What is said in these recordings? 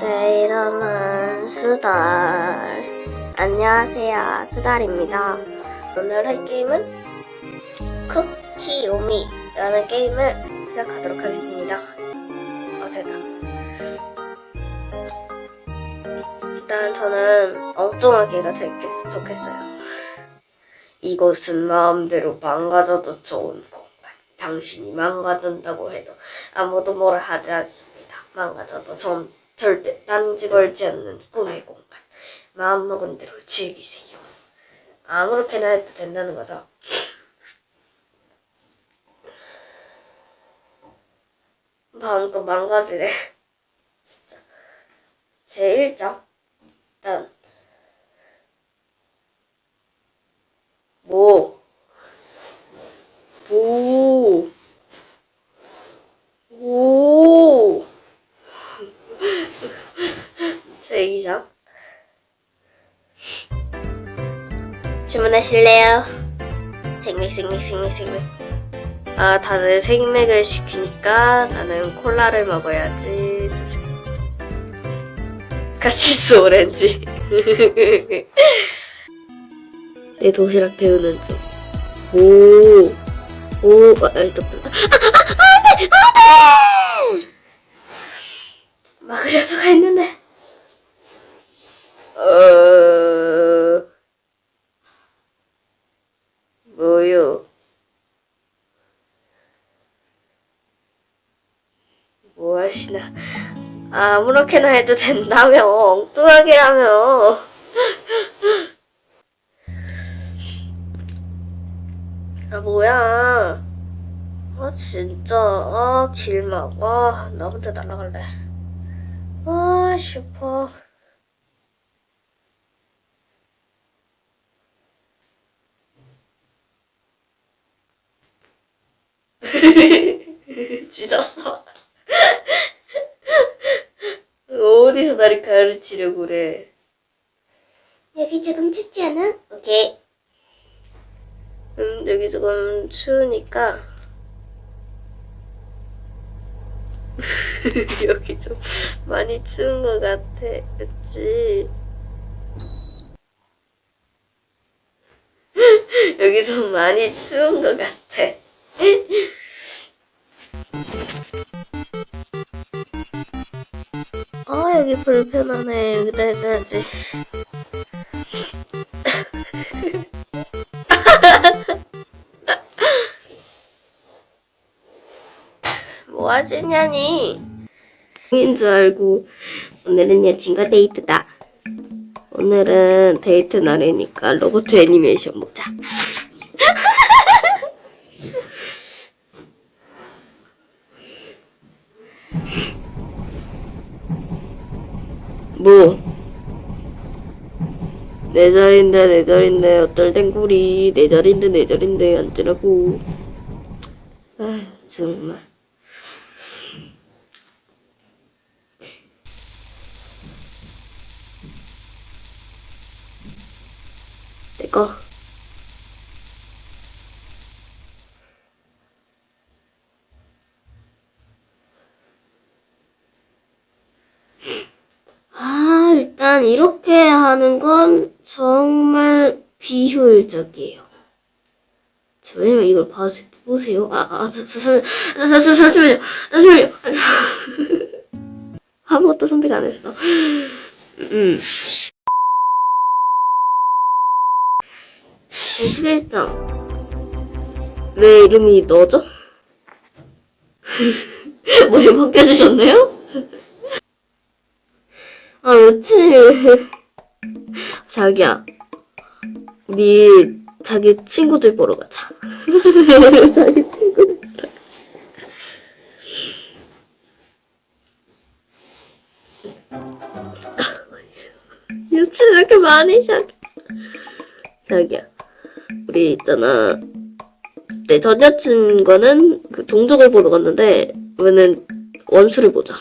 내 이름은 수달. 안녕하세요, 수달입니다. 오늘 할 게임은 쿠키 요미라는 게임을 시작하도록 하겠습니다. 어, 됐다. 일단 저는 엉뚱하게가 좋겠- 좋겠어요. 이곳은 마음대로 망가져도 좋은 공간. 당신이 망가진다고 해도 아무도 뭐라 하지 않습니다. 망가져도 전 절대 딴지 걸지 않는 꿈의 공간. 마음먹은 대로 즐기세요. 아무렇게나 해도 된다는 거죠. 방금 망가지네. 진짜. 제 1장. 일단. 주문하실래요? 생맥, 생맥, 생맥, 생맥. 아, 다들 생맥을 시키니까 나는 콜라를 먹어야지. 카치스 오렌지. 내 도시락 태우는 중. 오, 오, 아, 아, 또, 아, 안 돼! 안 돼! 막으려다가 했는데. 어, 뭐요? 뭐 하시나? 아무렇게나 해도 된다며, 엉뚱하게 하며. 아, 뭐야. 아, 진짜. 아, 길막. 아, 나 혼자 날아갈래. 아, 슈퍼. 찢었어. 어디서 나를 가르치려고 그래. 여기 조금 춥지 않아? 오케이. 음, 여기 조금 추우니까. 여기 좀 많이 추운 것 같아. 그치? 여기 좀 많이 추운 것 같아. 여기 불편하네. 여기다 해줘야지. 뭐 하시냐니? 인줄 알고 오늘은 여친과 데이트다. 오늘은 데이트 날이니까 로봇 애니메이션 보자. 뭐? 내 자리인데 내 자리인데 어떨 땐 꿀이. 내 자리인데 내 자리인데 앉으라고. 아휴 정말. 내꺼 아, 일단 이렇게 하는 건 정말 비효율적이에요. 저희만 이걸 봐세, 보세요. 아, 아, 저, 잠시만요. 잠시만요. 아무것도 선택 안 했어. 음. 11장. 왜 이름이 너죠? 머리 바뀌어주셨나요? 아, 여친. 자기야. 우리 자기 친구들 보러 가자. 자기 친구들 보러 가자. 여친 왜 이렇게 많이 시작해? 자기야. 우리 있잖아. 내 전 여친과는 그 동족을 보러 갔는데, 이번엔 원수를 보자.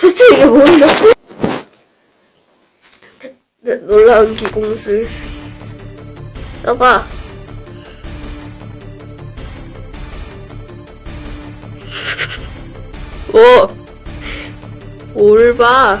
대체 이게 뭔가? 네, 놀라운 기공술. 써봐. 오! 올바.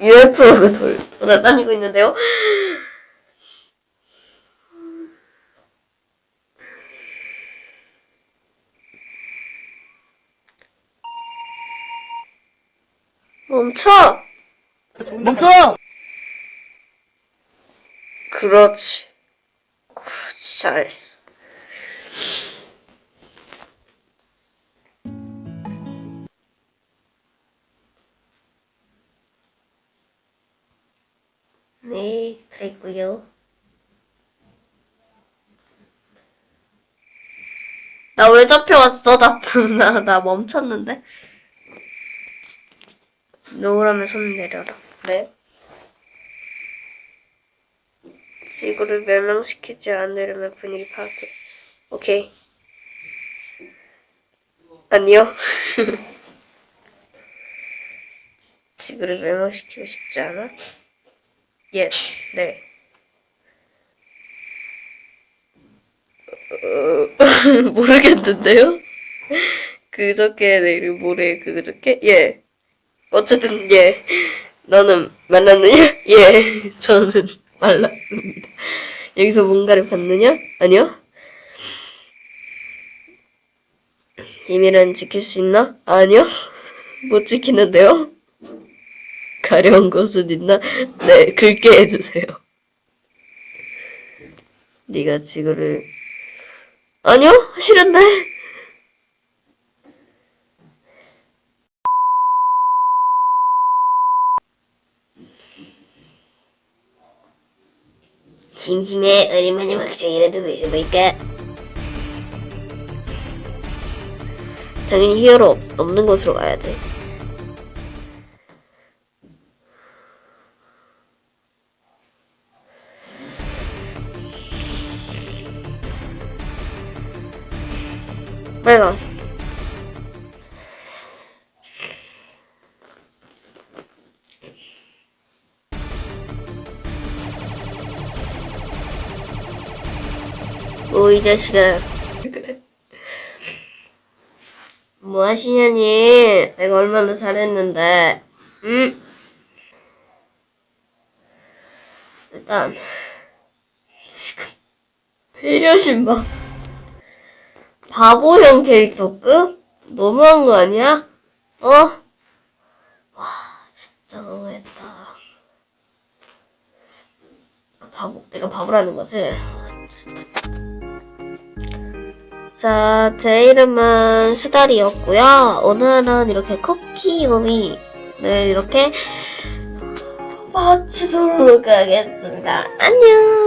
UFO가 돌, 돌아다니고 있는데요. 멈춰! 멈춰! 그렇지. 그렇지, 잘했어. 그랬고요. 나 왜 잡혀왔어? 나, 나, 나 멈췄는데? 놓으라면 손 내려라. 네. 지구를 멸망시키지 않으려면 분위기 파악해. 오케이. 아니요. 지구를 멸망시키고 싶지 않아? 예, 네. 어, 모르겠는데요? 그저께 내일 네, 모레 그저께? 예. 어쨌든 예. 너는 만났느냐? 예. 저는 말랐습니다. 여기서 뭔가를 봤느냐? 아니요? 비밀은 지킬 수 있나? 아니요? 못 지키는데요? 가려운 곳은 있나? 네, 긁게 해주세요. 네가 지구를 아니요 싫은데 심심해 오랜만에 막장이라도 보셔볼까 당연히 히어로 없는 곳으로 가야지 빨강. 오, 이 자식아. 뭐 하시냐니? 내가 얼마나 잘했는데. 응 일단, 지금, 배려심 봐 바보형 캐릭터급? 너무한 거 아니야? 어? 와, 진짜 너무했다. 그 바보, 내가 바보라는 거지? 자, 제 이름은 수달이었고요. 오늘은 이렇게 쿠키 요미를 이렇게 마치도록 하겠습니다. 안녕!